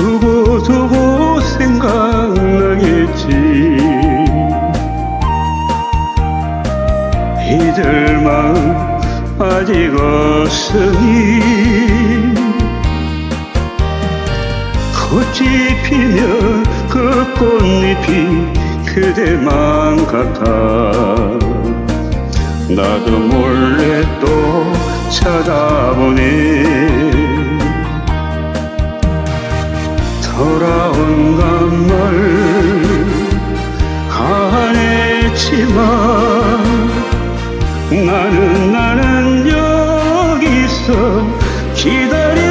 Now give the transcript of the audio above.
두고 두고 생각나겠지. 이들만 아직 없으니 꽃이 피면 그 꽃잎이 그대만 같아. 나도 몰래 또 쳐다보네 돌아온 건물. 가냈지만 나는 나는 여기서 기다려